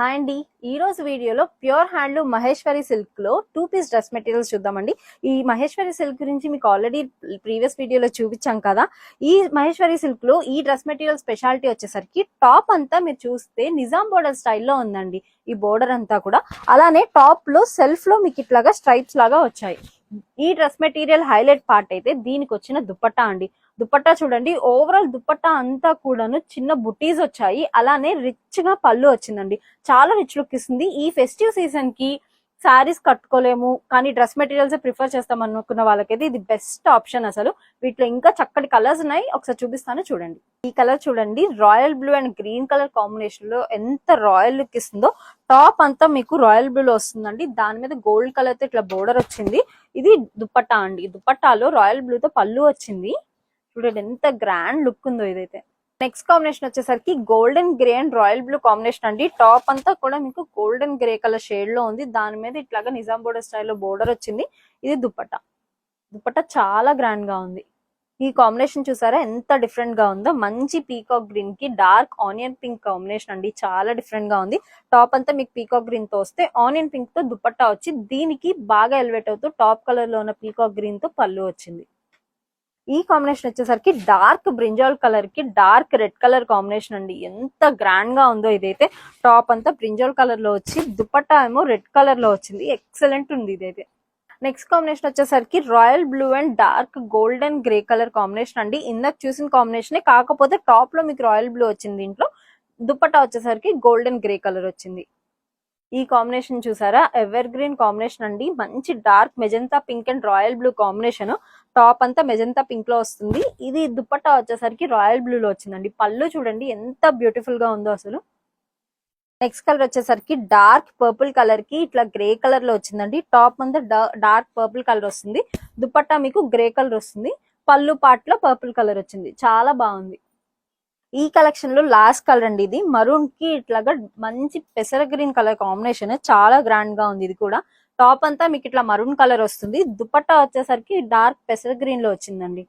Hi అండి. ఈ రోజు వీడియోలో ప్యూర్ హ్యాండ్లూమ్ మహేశ్వరి సిల్క్లో టూ పీస్ డ్రెస్ మెటీరియల్స్ చూద్దామండి. ఈ మహేశ్వరి సిల్క్ గురించి మీకు ఆల్రెడీ ప్రీవియస్ వీడియోలో చూపించాం కదా. ఈ మహేశ్వరి సిల్క్లో ఈ డ్రెస్ మెటీరియల్ స్పెషాలిటీ వచ్చేసరికి టాప్ అంతా మీరు చూస్తే నిజాం బోర్డర్ స్టైల్లో ఉందండి. ఈ బోర్డర్ అంతా కూడా. అలానే టాప్లో సెల్ఫ్లో మీకు ఇట్లాగా స్ట్రైప్స్ లాగా వచ్చాయి. ఈ డ్రెస్ మెటీరియల్ హైలైట్ పార్ట్ అయితే దీనికి వచ్చిన దుప్పట్టా అండి. దుప్పట్టా చూడండి ఓవరాల్ దుప్పట్టా అంతా కూడాను చిన్న బుటీస్ వచ్చాయి. అలానే రిచ్గా పళ్ళు వచ్చిందండి. చాలా రిచ్ లుక్ ఇస్తుంది. ఈ ఫెస్టివ్ సీజన్కి శారీస్ కట్టుకోలేము కానీ డ్రెస్ మెటీరియల్స్ ప్రిఫర్ చేస్తాం అనుకున్న వాళ్ళకైతే ఇది బెస్ట్ ఆప్షన్ అసలు. వీటిలో ఇంకా చక్కటి కలర్స్ ఉన్నాయి. ఒకసారి చూపిస్తాను చూడండి. ఈ కలర్ చూడండి royal blue and green colour కాంబినేషన్లో ఎంత రాయల్ లుక్ ఇస్తుందో. టాప్ అంతా మీకు రాయల్ బ్లూ లో వస్తుందండి. దాని మీద గోల్డ్ కలర్తో ఇట్లా బోర్డర్ వచ్చింది. ఇది దుప్పట్టా అండి. దుప్పట్టాలో రాయల్ బ్లూ తో పళ్ళు వచ్చింది. చూడండి ఎంత గ్రాండ్ లుక్ ఉందో ఇదైతే. నెక్స్ట్ కాంబినేషన్ వచ్చేసరికి golden grey and royal blue combination అండి. టాప్ అంతా కూడా మీకు గోల్డెన్ గ్రే కలర్ షేడ్లో ఉంది. దాని మీద ఇట్లాగా నిజాం బోర్డర్ స్టైల్లో బోర్డర్ వచ్చింది. ఇది దుపట్టా. దుపట్టా చాలా గ్రాండ్గా ఉంది. ఈ కాంబినేషన్ చూసారా? ఎంత డిఫరెంట్గా ఉందో. మంచి పీకాక్ గ్రీన్కి డార్క్ ఆనియన్ పింక్ కాంబినేషన్ అండి. చాలా డిఫరెంట్గా ఉంది. టాప్ అంతా మీకు పీకాక్ గ్రీన్తో వస్తే ఆనియన్ పింక్తో దుపట్టా వచ్చి దీనికి బాగా ఎలివేట్ అవుతూ టాప్ కలర్లో ఉన్న పీకాక్ గ్రీన్తో పళ్ళు వచ్చింది. ఈ కాంబినేషన్ వచ్చేసరికి డార్క్ బ్రింజాల్ కలర్కి డార్క్ రెడ్ కలర్ కాంబినేషన్ అండి. ఎంత గ్రాండ్గా ఉందో ఇదైతే. టాప్ అంతా బ్రింజాల్ కలర్లో వచ్చి దుపట్టా ఏమో రెడ్ కలర్లో వచ్చింది. ఎక్సలెంట్ ఉంది ఇదైతే. నెక్స్ట్ కాంబినేషన్ వచ్చేసరికి royal blue and dark golden grey colour combination అండి. ఇందాక చూసిన కాంబినేషన్. కాకపోతే టాప్లో మీకు రాయల్ బ్లూ వచ్చింది దీంట్లో. దుపట్టా వచ్చేసరికి గోల్డెన్ గ్రే కలర్ వచ్చింది. ఈ కాంబినేషన్ చూసారా? ఎవర్ గ్రీన్ కాంబినేషన్ అండి. మంచి dark magenta pink and royal blue combination. Top అంతా మెజంతా పింక్లో వస్తుంది. ఇది దుప్పట్టా వచ్చేసరికి రాయల్ బ్లూ లో వచ్చిందండి. పళ్ళు చూడండి ఎంత బ్యూటిఫుల్గా ఉందో అసలు. నెక్స్ట్ కలర్ వచ్చేసరికి డార్క్ పర్పుల్ కలర్కి ఇట్లా గ్రే కలర్లో వచ్చిందండి. టాప్ అంతా డార్క్ పర్పుల్ కలర్ వస్తుంది. దుప్పట్టా మీకు గ్రే కలర్ వస్తుంది. పళ్ళు పార్ట్లో పర్పుల్ కలర్ వచ్చింది. చాలా బాగుంది. ఈ కలెక్షన్లో లాస్ట్ కలర్ అండి ఇది. మరూన్కి ఇట్లాగా మంచి పెసర గ్రీన్ కలర్ కాంబినేషన్ చాలా గ్రాండ్గా ఉంది ఇది కూడా. టాప్ అంతా మీకు ఇట్లా మరూన్ కలర్ వస్తుంది. దుపట్టా వచ్చేసరికి డార్క్ పెసర గ్రీన్లో వచ్చిందండి.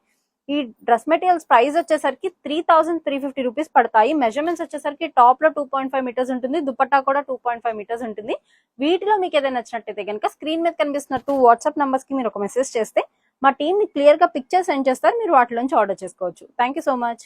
ఈ డ్రెస్ మెటీరియల్స్ ప్రైస్ వచ్చేసరికి three thousand three fifty rupees పడతాయి. మెజర్మెంట్స్ వచ్చేసరికి టాప్లో టూ పాయింట్ ఫైవ్ మీటర్స్ ఉంటుంది. దుపట్టా కూడా టూ పాయింట్ ఫైవ్ మీటర్స్ ఉంటుంది. వీటిలో మీకు ఏదైనా నచ్చినట్టయితే కనుక స్క్రీన్ మీద కనిపిస్తున్నట్టు వాట్సాప్ నంబర్స్కి మీరు ఒక మెసేజ్ చేస్తే మా టీమ్ని క్లియర్గా పిక్చర్ సెండ్ చేస్తారు. మీరు వాటిలోంచి ఆర్డర్ చేసుకోవచ్చు. Thank you so much.